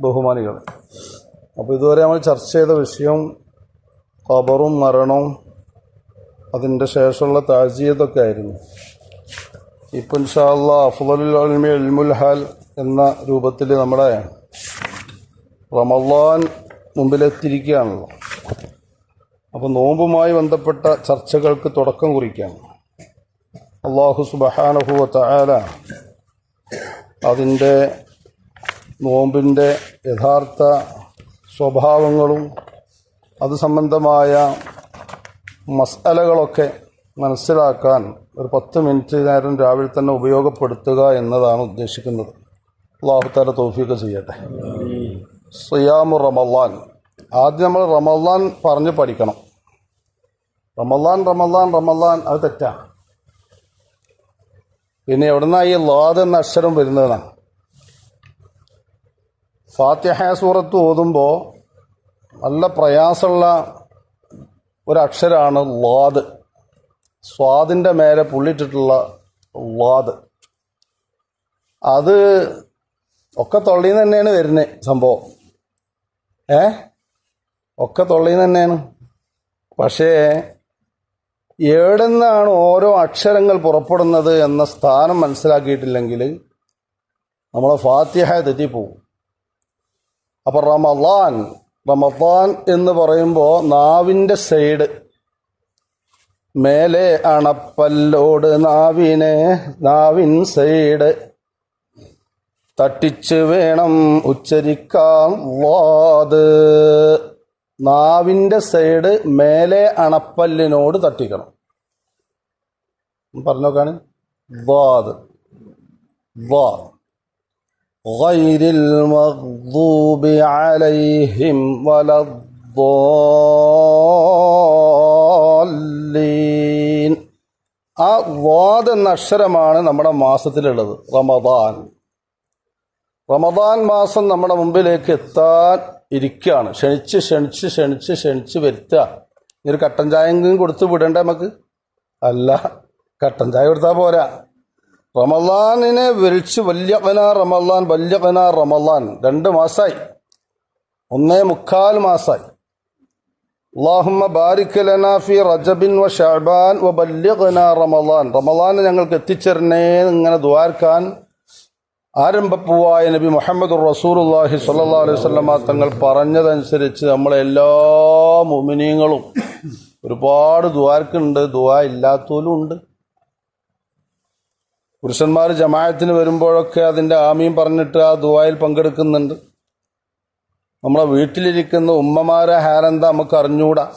ബഹുമാനികൾ. അപ്പോൾ ഇതുവരെ നമ്മൾ ചർച്ച ചെയ്ത വിഷയം ഖബറും മരണവും അതിന്റെ ശേഷമുള്ള താജീയതൊക്കെ ആയിരുന്നു. ഇപ്പം ഇൻഷാല്ല അഫ്ലുൽ അൽമി ഇൽമുൽ ഹാൽ എന്ന രൂപത്തിൽ നമ്മുടെ റമള്ളാൻ മുമ്പിലെത്തിയിരിക്കുകയാണല്ലോ. അപ്പോൾ നോമ്പുമായി ബന്ധപ്പെട്ട ചർച്ചകൾക്ക് തുടക്കം കുറിക്കാം. അള്ളാഹു സുബഹാനഹുവ തആല അതിന്റെ നോമ്പിന്റെ യഥാർത്ഥ സ്വഭാവങ്ങളും അത് സംബന്ധമായ മസലകളൊക്കെ മനസ്സിലാക്കാൻ ഒരു പത്ത് മിനിറ്റ് നേരം രാവിലെ തന്നെ ഉപയോഗപ്പെടുത്തുക എന്നതാണ് ഉദ്ദേശിക്കുന്നത്. അള്ളാഹുത്താല തോഫിയൊക്കെ ചെയ്യട്ടെ. സിയാമു റമല്ലാൻ ആദ്യം നമ്മൾ റമല്ലാൻ പറഞ്ഞ് പഠിക്കണം. റമല്ലാൻ റമല്ലാൻ റമല്ലാൻ അത് തെറ്റാണ് പിന്നെ എവിടുന്നാ ഈ ലാദ് എന്ന അക്ഷരം വരുന്നതാണ്? ഫാത്തിഹ സൂറത്ത് ഓതുമ്പോൾ നല്ല പ്രയാസമുള്ള ഒരക്ഷരാണ് ലാദ്. സ്വാദിന്റെ മേലെ പുള്ളിട്ടിട്ടുള്ള ലാദ്. അത് ഒക്കെ തൊള്ളിയിൽ നിന്ന് തന്നെയാണ് വരുന്നത് സംഭവം. ഏ? ഒക്കെ തൊള്ളിയിൽ നിന്ന് തന്നെയാണ്. പക്ഷേ എവിടുന്നാണ് ഓരോ അക്ഷരങ്ങൾ പുറപ്പെടുന്നത് എന്ന സ്ഥാനം മനസ്സിലാക്കിയിട്ടില്ലെങ്കിൽ നമ്മൾ ഫാത്തിഹ തെറ്റിപ്പോവും. അപ്പോൾ റമദാൻ റമദാൻ എന്ന് പറയുമ്പോൾ നാവിന്റെ സൈഡ്. മേലെ അണപ്പല്ലോട് നാവിനെ നാവിൻ സൈഡ്. തട്ടിച്ച് വേണം ഉച്ചരിക്കാൻ വാത് നാവിന്റെ സൈഡ് മേലെ അണപ്പല്ലിനോട് തട്ടിക്കണം. പറഞ്ഞോക്കാണ്? വാത് വാ غير المغضوب عليهم ولا الضالين ആ വാദ് എന്ന അക്ഷരമാണ് നമ്മുടെ മാസത്തിലുള്ളത് റമദാൻ റമദാൻ മാസം നമ്മുടെ മുമ്പിലേക്ക് എത്താൻ ഇരിക്കുകയാണ് ക്ഷണിച്ച് ക്ഷണിച്ച് ക്ഷണിച്ച് ക്ഷണിച്ച് വരുത്തുക ഇനി ഒരു കട്ടൻ ചായങ്കിലും കൊടുത്ത് വിടണ്ടേ നമുക്ക് അല്ല കട്ടൻ ചായ കൊടുത്താൽ പോരാ റമലാനിനെ വിളിച്ച് വല്യവന റമലാൻ വല്യവന റമലാൻ. രണ്ട് മാസമായി ഒന്നേ മുക്കാൽ മാസമായി അള്ളാഹുമ്മ ബാരിക് ലനാ ഫി റജബിൻ വ ഷാബാൻ വ ബല്ലിഗ്ന റമലാൻ. റമലാനെ ഞങ്ങൾക്ക് എത്തിച്ചേരണേ ഇങ്ങനെ ദ്വാർക്കാൻ ആരംഭപ്പൂവായ നബി മുഹമ്മദ് റസൂലുള്ളാഹി സല്ലാ അലൈഹി സ്വല്ലാ തങ്ങൾ പറഞ്ഞതനുസരിച്ച് നമ്മളെല്ലാ മുമിനീങ്ങളും ഒരുപാട് ദ്വാർക്കുണ്ട് ദ്വാ ഇല്ലാത്തവരും ഉണ്ട്. പുരുഷന്മാർ ജമായത്തിന് വരുമ്പോഴൊക്കെ അതിന്റെ ആമീൻ പറഞ്ഞിട്ട് ആ ദുവായിൽ പങ്കെടുക്കുന്നുണ്ട്. നമ്മളെ വീട്ടിലിരിക്കുന്ന ഉമ്മമാരെ ഹാരെന്താ നമുക്ക് അറിഞ്ഞുകൂടാ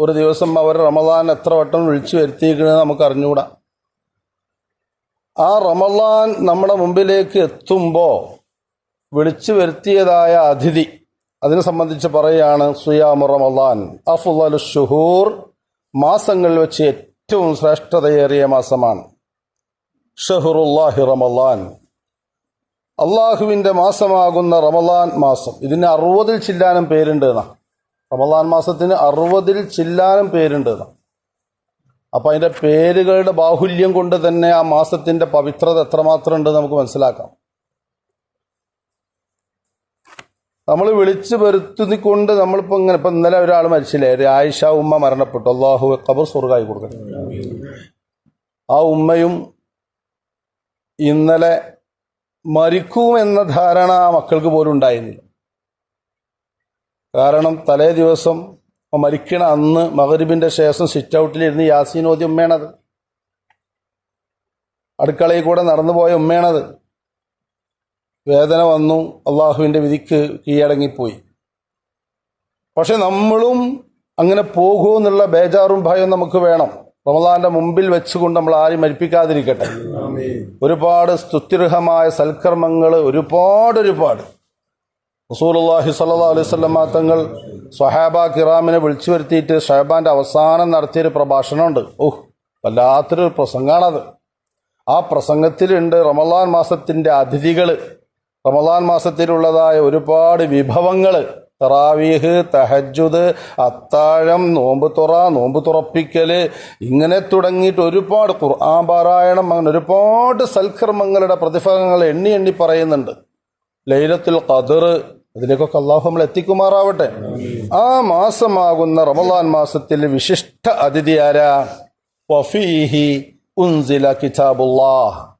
ഒരു ദിവസം അവർ റമദാൻ എത്ര വട്ടം വിളിച്ചു വരുത്തിയിരിക്കണമെന്ന് നമുക്ക് അറിഞ്ഞുകൂടാ ആ റമദാൻ നമ്മുടെ മുമ്പിലേക്ക് എത്തുമ്പോൾ വിളിച്ചു വരുത്തിയതായ അതിഥി അതിനെ സംബന്ധിച്ച് പറയുകയാണ് സുയാമു റമദാൻ അഫുൽ ഷുഹൂർ മാസങ്ങളിൽ വെച്ച് ഏറ്റവും ശ്രേഷ്ഠതയേറിയ മാസമാണ്. ഷഹറുല്ലാഹി റമലാൻ. അള്ളാഹുവിന്റെ മാസമാകുന്ന റമലാൻ മാസം. ഇതിന് അറുപതിൽ ചില്ലാനും പേരുണ്ട് എന്നാ. റമലാൻ മാസത്തിന് അറുപതിൽ ചില്ലാനും പേരുണ്ട് എന്നാ. അപ്പം അതിന്റെ പേരുകളുടെ ബാഹുല്യം കൊണ്ട് തന്നെ ആ മാസത്തിന്റെ പവിത്രത എത്രമാത്രം ഉണ്ട് നമുക്ക് മനസ്സിലാക്കാം. നമ്മൾ വിളിച്ചു വരുത്തിക്കൊണ്ട് നമ്മളിപ്പോൾ ഇങ്ങനെ ഇപ്പം ഇന്നലെ ഒരാൾ മരിച്ചില്ലേ? ഒരു ആയിഷ ഉമ്മ മരണപ്പെട്ടു. അള്ളാഹു കബർ സ്വർഗായി കൊടുക്കട്ടെ ആ ഉമ്മയും ഇന്നലെ മരിക്കുമെന്ന ധാരണ മക്കൾക്ക് പോലും ഉണ്ടായിരുന്നില്ല. കാരണം തലേ ദിവസം മരിക്കണ അന്ന് മകരിബിന്റെ ശേഷം സിറ്റ് ഔട്ടിലിരുന്ന് യാസീൻ ഓതി ഉമ്മയാണത്. അടുക്കളയിൽ കൂടെ നടന്നുപോയ ഉമ്മയാണത്. വേദന വന്നു അള്ളാഹുവിന്റെ വിധിക്ക് കീഴടങ്ങിപ്പോയി. പക്ഷെ നമ്മളും അങ്ങനെ പോകുമെന്നുള്ള ബേജാറും ഭയവും നമുക്ക് വേണം. റമദാന്റെ മുമ്പിൽ വെച്ചുകൊണ്ട് നമ്മൾ ആരും മരിപ്പിക്കാതിരിക്കട്ടെ. ഒരുപാട് സ്തുത്യർഹമായ സൽക്കർമ്മങ്ങൾ ഒരുപാട് ഒരുപാട്. റസൂലുള്ളാഹി സല്ലാ അലൈഹി വസല്ലമ തങ്ങൾ സ്വഹാബ കിറാമിനെ വിളിച്ചു വരുത്തിയിട്ട് ഷഹബാന്റെ അവസാനം നടത്തിയൊരു പ്രഭാഷണമുണ്ട്. ഓഹ് വല്ലാത്തൊരു പ്രസംഗമാണത് ആ പ്രസംഗത്തിലുണ്ട് റമദാൻ മാസത്തിന്റെ അതിഥികൾ റമദാൻ മാസത്തിലുള്ളതായ ഒരുപാട് വിഭവങ്ങൾ തറാവീഹ് തഹജുദ് അത്താഴം നോമ്പ് തുറ നോമ്പ് തുറപ്പിക്കൽ ഇങ്ങനെ തുടങ്ങിയിട്ട് ഒരുപാട് ഖുർആൻ പാരായണം അങ്ങനെ ഒരുപാട് സൽക്കർമ്മങ്ങളുടെ പ്രതിഫലങ്ങൾ എണ്ണി എണ്ണി പറയുന്നുണ്ട്. ലൈലത്തുൽ ഖദർ അതിലേക്കൊക്കെ അള്ളാഹു നമ്മൾ എത്തിക്കുമാറാവട്ടെ. ആ മാസമാകുന്ന റമദാൻ മാസത്തിൽ വിശിഷ്ട അതിഥി ആരാ? വഫീഹി ഉൻസില കിതാബുല്ലാഹ്.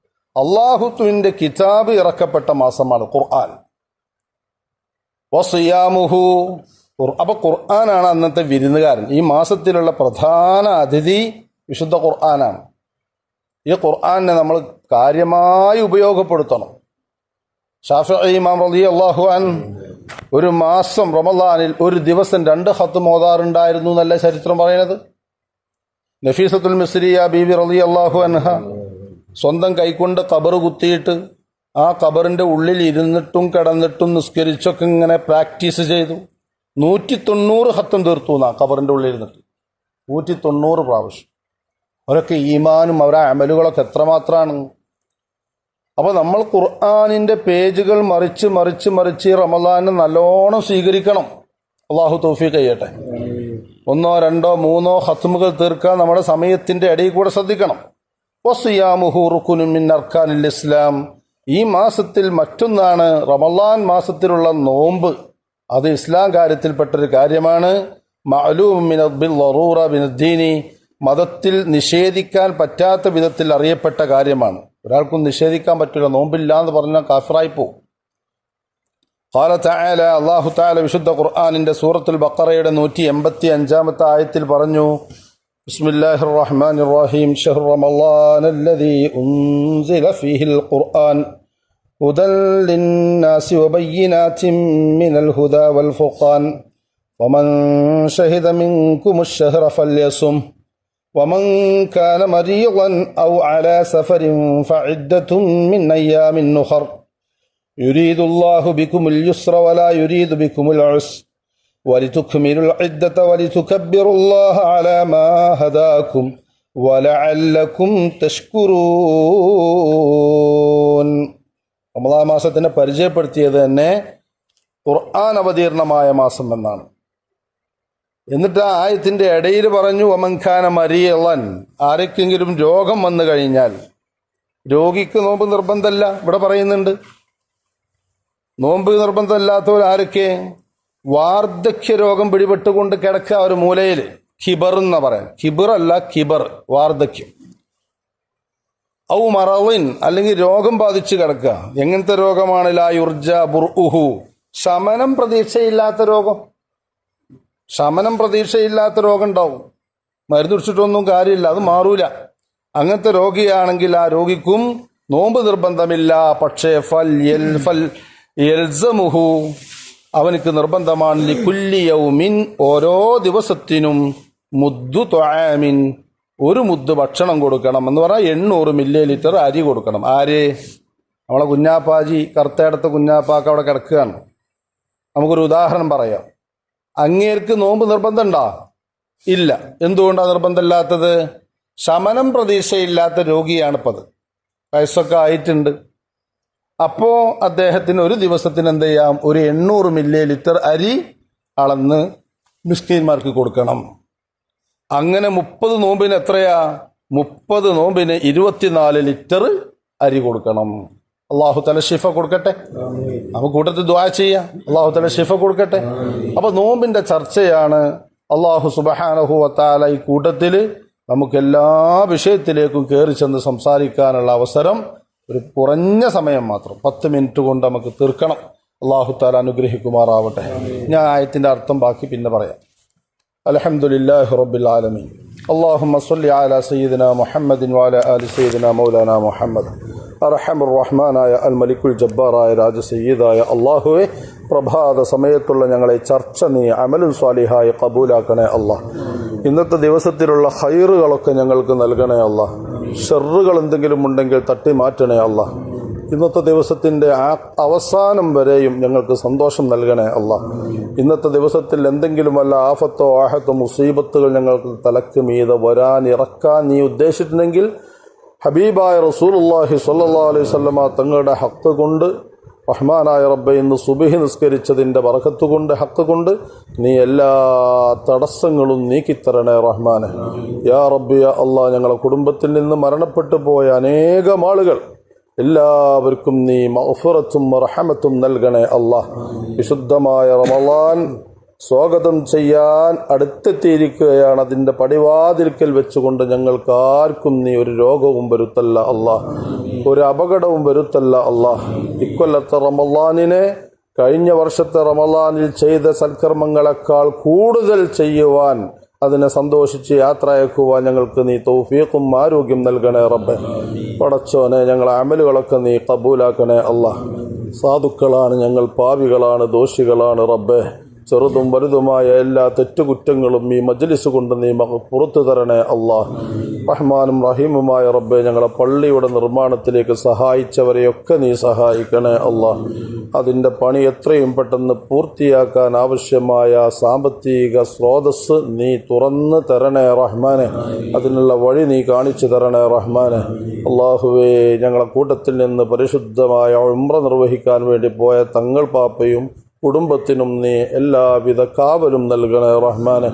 കിതാബ് ഇറക്കപ്പെട്ട മാസമാണ് ഖുർആൻ. വസിയാമുഹു. അപ്പൊ ഖുർആനാണ് അന്നത്തെ വിരുന്നുകാരൻ. ഈ മാസത്തിലുള്ള പ്രധാന അതിഥി വിശുദ്ധ ഖുർആനാണ്. ഈ ഖുർആാനെ നമ്മൾ കാര്യമായി ഉപയോഗപ്പെടുത്തണം. ഷാഫി ഇമാം റലി അള്ളാഹുഅൻ ഒരു മാസം റമദാനിൽ ഒരു ദിവസം രണ്ട് ഹത്ത് മോതാറുണ്ടായിരുന്നു എന്നല്ല ചരിത്രം പറയുന്നത്? നഫീസത്തുൽ മിസ്രിയ ബീബി റലി അള്ളാഹു അൻഹ സ്വന്തം കൈകൊണ്ട് കബറ് കുത്തിയിട്ട് ആ കബറിന്റെ ഉള്ളിൽ ഇരുന്നിട്ടും കിടന്നിട്ടും നിസ്കരിച്ചൊക്കെ ഇങ്ങനെ പ്രാക്ടീസ് ചെയ്തു. നൂറ്റി തൊണ്ണൂറ് ഹത്തം തീർത്തു എന്നാ കബറിന്റെ ഉള്ളിൽ ഇരുന്നിട്ട്. നൂറ്റി തൊണ്ണൂറ് പ്രാവശ്യം. അവരൊക്കെ ഈമാനും അവരെ അമലുകളൊക്കെ എത്രമാത്രമാണ് അപ്പോൾ നമ്മൾ ഖുർആാനിന്റെ പേജുകൾ മറിച്ച് മറിച്ച് മറിച്ച് റമദാനെ നല്ലോണം സ്വീകരിക്കണം. അള്ളാഹു തൗഫീഖ് ചെയ്യട്ടെ. ഒന്നോ രണ്ടോ മൂന്നോ ഹത്തുമുകൾ തീർക്കാൻ നമ്മുടെ സമയത്തിന്റെ ഇടയിൽ കൂടെ ശ്രദ്ധിക്കണം. വസിയാമുഹു റുക്കുനുമിൻ അർക്കാനിൽ ഇസ്ലാം. ഈ മാസത്തിൽ മറ്റൊന്നാണ് റമലാൻ മാസത്തിലുള്ള നോമ്പ് അത് ഇസ്ലാം കാര്യത്തിൽപ്പെട്ടൊരു കാര്യമാണ് മഅലൂം മിൻ ബിൽ ളറൂറ ബിനദ്ദീനി മതത്തിൽ നിഷേധിക്കാൻ പറ്റാത്ത വിധത്തിൽ അറിയപ്പെട്ട കാര്യമാണ് ഒരാൾക്കും നിഷേധിക്കാൻ പറ്റില്ല നോമ്പില്ല എന്ന് പറഞ്ഞാൽ കാഫിറായി പോകും قال تعالى അള്ളാഹു താല വിശുദ്ധ ഖുർആാനിന്റെ സൂറത്തുൽ ബക്കറയുടെ നൂറ്റി എൺപത്തി അഞ്ചാമത്തെ ആയത്തിൽ പറഞ്ഞു بسم الله الرحمن الرحيم. شهر رمضان الذي أنزل فيه القرآن هدى للناس وبينات من الهدى والفرقان. ومن شهد منكم الشهر فليصم. ومن كان مريضا أو على سفر فعدة من أيام أخر. يريد الله بكم اليسر ولا يريد بكم العسر. ولتكملوا العدة ولتكبروا الله على ما هداكم ولعلكم تشكرون റമദാ മാസത്തിനെ പരിചയപ്പെടുത്തിയത് തന്നെ ഖുർആൻ അവതീർണമായ മാസം എന്നാണ് എന്നിട്ട് ആ ആയത്തിന്റെ ഇടയിൽ പറഞ്ഞു ഒമൻഖാന മരിയളൻ ആരൊക്കെങ്കിലും രോഗം വന്നു കഴിഞ്ഞാൽ രോഗിക്ക് നോമ്പ് നിർബന്ധമല്ല ഇവിടെ പറയുന്നുണ്ട് നോമ്പ് നിർബന്ധമില്ലാത്തവർ ആരൊക്കെ വാർദ്ധക്യ രോഗം പിടിപെട്ടുകൊണ്ട് കിടക്കുക ഒരു മൂലയിൽ ഖിബർ എന്ന് പറയാം. ഖിബർ അല്ല വാർദ്ധക്യം. ഔ മറവിൻ അല്ലെങ്കിൽ രോഗം ബാധിച്ച് കിടക്കുക. എങ്ങനത്തെ രോഗമാണ്? ലാ യുർജ ബുർഉഹു. ശമനം പ്രതീക്ഷയില്ലാത്ത രോഗം. ശമനം പ്രതീക്ഷയില്ലാത്ത രോഗം ഉണ്ടാവും. മരുന്ന് കുടിച്ചിട്ടൊന്നും കാര്യമില്ല അത് മാറൂല. അങ്ങനത്തെ രോഗിയാണെങ്കിൽ ആ രോഗിക്കും നോമ്പ് നിർബന്ധമില്ല. പക്ഷേ ഫൽ എൽ ഫൽ യൽസമുഹു. അവനക്ക് നിർബന്ധമാണ് ലിക്കുല്ലി യൗമിൻ ഓരോ ദിവസത്തിനും മുദ്ദു തൊഴാമിൻ ഒരു മുദ്ദ് ഭക്ഷണം കൊടുക്കണം എന്ന് പറഞ്ഞാൽ എണ്ണൂറ് മില്ലി ലിറ്റർ അരി കൊടുക്കണം. ആര്? നമ്മളെ കുഞ്ഞാപ്പാജി കറുത്തേടത്ത് കുഞ്ഞാപ്പാക്ക് അവിടെ കിടക്കുകയാണ്. നമുക്കൊരു ഉദാഹരണം പറയാം. അങ്ങേർക്ക് നോമ്പ് നിർബന്ധമുണ്ടോ? ഇല്ല. എന്തുകൊണ്ടാണ് നിർബന്ധമില്ലാത്തത്? ശമനം പ്രതീക്ഷയില്ലാത്ത രോഗിയാണിപ്പത്. വയസ്സൊക്കെ ആയിട്ടുണ്ട്. അപ്പോ അദ്ദേഹത്തിന് ഒരു ദിവസത്തിന് എന്ത് ചെയ്യാം? ഒരു എണ്ണൂറ് മില്ലി ലിറ്റർ അരി അളന്ന് മിസ്കീന്മാർക്ക് കൊടുക്കണം. അങ്ങനെ മുപ്പത് നോമ്പിന് എത്രയാ? മുപ്പത് നോമ്പിന് ഇരുപത്തിനാല് ലിറ്റർ അരി കൊടുക്കണം. അള്ളാഹു തല ഷിഫ കൊടുക്കട്ടെ. നമുക്ക് കൂട്ടത്തിൽ ദ്വാ ചെയ്യാം. അള്ളാഹു തല ഷിഫ കൊടുക്കട്ടെ. അപ്പൊ നോമ്പിന്റെ ചർച്ചയാണ് അള്ളാഹു സുബഹാനഹു വത്താല ഈ കൂട്ടത്തിൽ നമുക്ക് എല്ലാ വിഷയത്തിലേക്കും കയറി ചെന്ന് സംസാരിക്കാനുള്ള അവസരം ഒരു കുറഞ്ഞ സമയം മാത്രം പത്ത് മിനിറ്റ് കൊണ്ട് നമുക്ക് തീർക്കണം അള്ളാഹു താല അനുഗ്രഹിക്കുമാറാവട്ടെ ഞാൻ ആയത്തിന്റെ അർത്ഥം ബാക്കി പിന്നെ പറയാം الحمد لله رب العالمين اللهم صل على سيدنا محمد وعلى آل سيدنا مولانا محمد അറഹം റഹ്മാനായ അൽ മലിക്കുൽ ജബ്ബാറായ രാജ സയ്യിദായ അള്ളാഹുവെ പ്രഭാത സമയത്തുള്ള ഞങ്ങളെ ചർച്ച നീ അമലുൽ സ്വാലിഹായി കബൂലാക്കണേ അള്ളാഹ് ഇന്നത്തെ ദിവസത്തിലുള്ള ഹൈറുകളൊക്കെ ഞങ്ങൾക്ക് നൽകണേ അള്ളാഹ് ഷെറുകൾ എന്തെങ്കിലും ഉണ്ടെങ്കിൽ തട്ടി മാറ്റണേ അല്ല ഇന്നത്തെ ദിവസത്തിന്റെ ആ അവസാനം വരെയും ഞങ്ങൾക്ക് സന്തോഷം നൽകണേ അല്ല ഇന്നത്തെ ദിവസത്തിൽ എന്തെങ്കിലും വല്ല ആഫത്തോ ആഹത്തോ മുസീബത്തുകൾ ഞങ്ങൾക്ക് തലക്ക് മീതെ വരാൻ ഇറക്കാൻ നീ ഉദ്ദേശിച്ചിട്ടുണ്ടെങ്കിൽ ഹബീബായ റസൂലുള്ളാഹി സല്ലാ അലൈഹി വസല്ലമ തങ്ങളുടെ ഹക്ക് കൊണ്ട് റഹ്മാനായ റബ്ബെ ഇന്ന് സുബിഹി നിസ്കരിച്ചതിന്റെ വറക്കത്തുകൊണ്ട് ഹക്ക് കൊണ്ട് നീ എല്ലാ തടസ്സങ്ങളും നീക്കിത്തരണേ റഹ്മാനെ. യാ റബ്ബി യാ അള്ളാഹ് ഞങ്ങളെ കുടുംബത്തിൽ നിന്ന് മരണപ്പെട്ടു പോയ അനേകം ആളുകൾ എല്ലാവർക്കും നീ മൗഫുറത്തും റഹമത്തും നൽകണേ അള്ളാഹ്. വിശുദ്ധമായ റമളാൻ സ്വാഗതം ചെയ്യാൻ അടുത്തെത്തിയിരിക്കുകയാണ്. അതിന്റെ പടിവാതിൽക്കൽ വെച്ചുകൊണ്ട് ഞങ്ങൾക്ക് ആർക്കും നീ ഒരു രോഗവും വരുത്തല്ല അള്ളാഹ്. ഒരു അപകടവും വരുത്തല്ല അള്ളാഹ്. ഇക്കൊല്ലത്തെ റമലാനിനെ കഴിഞ്ഞ വർഷത്തെ റമലാനിൽ ചെയ്ത സൽക്കർമ്മങ്ങളെക്കാൾ കൂടുതൽ ചെയ്യുവാൻ അതിനെ സന്തോഷിച്ച് യാത്രയക്കുവാൻ ഞങ്ങൾക്ക് നീ തൗഫീഖും ആരോഗ്യം നൽകണേ റബ്ബെ. പടച്ചോനെ ഞങ്ങളെ അമലുകളൊക്കെ നീ കബൂലാക്കണേ അള്ളാഹ്. സാധുക്കളാണ് ഞങ്ങൾ പാവികളാണ് ദോഷികളാണ് റബ്ബെ. ചെറുതും വലുതുമായ എല്ലാ തെറ്റുകുറ്റങ്ങളും ഈ മജ്ലിസ് കൊണ്ട് നീ പുറത്തു തരണേ അള്ളാഹ് റഹ്മാനും റഹീമുമായ റബ്ബെ ഞങ്ങളെ പള്ളിയുടെ നിർമ്മാണത്തിലേക്ക് സഹായിച്ചവരെയൊക്കെ നീ സഹായിക്കണേ അള്ളാഹ് അതിന്റെ പണി എത്രയും പെട്ടെന്ന് പൂർത്തിയാക്കാൻ ആവശ്യമായ സാമ്പത്തിക സ്രോതസ് നീ തുറന്ന് തരണേ റഹ്മാനെ. അതിനുള്ള വഴി നീ കാണിച്ചു തരണേ റഹ്മാനെ. അള്ളാഹുവേ ഞങ്ങളെ കൂട്ടത്തിൽ നിന്ന് പരിശുദ്ധമായ ഉമ്ര നിർവഹിക്കാൻ വേണ്ടി പോയ തങ്ങൾ പാപ്പയും കുടുംബത്തിനും നീ എല്ലാവിധ കാവലും നൽകണേ റഹ്മാനെ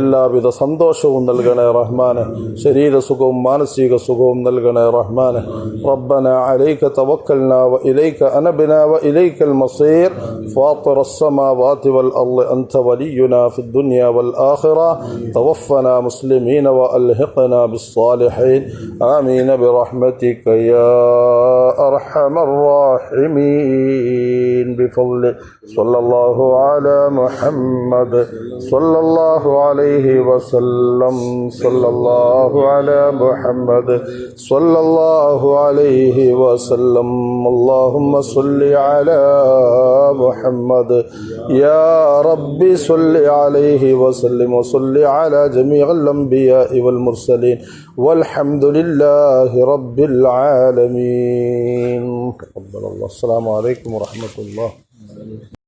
എല്ലാവിധ സന്തോഷവും നൽകണേ റഹ്മാനെ ശരീരസുഖവും മാനസിക സുഖവും നൽകണേ റഹ്മാനെ റബ്ബന عليك توكلنا وإليك أنبنا وإليك المصير فاطر السماوات والأرض أنت ولينا في الدنيا والآخرة توفنا مسلمين وألحقنا بالصالحين آمين برحمتك يا أرحم الراحمين بفضل صلى الله على محمد. صلى الله عليه وسلم. صلى الله على محمد. صلى الله عليه وسلم. اللهم صل على محمد. يا رب صل عليه وسلم. وصل على جميع الأنبياء والمرسلين. والحمد لله رب العالمين. تقبل الله. السلام عليكم ورحمة الله.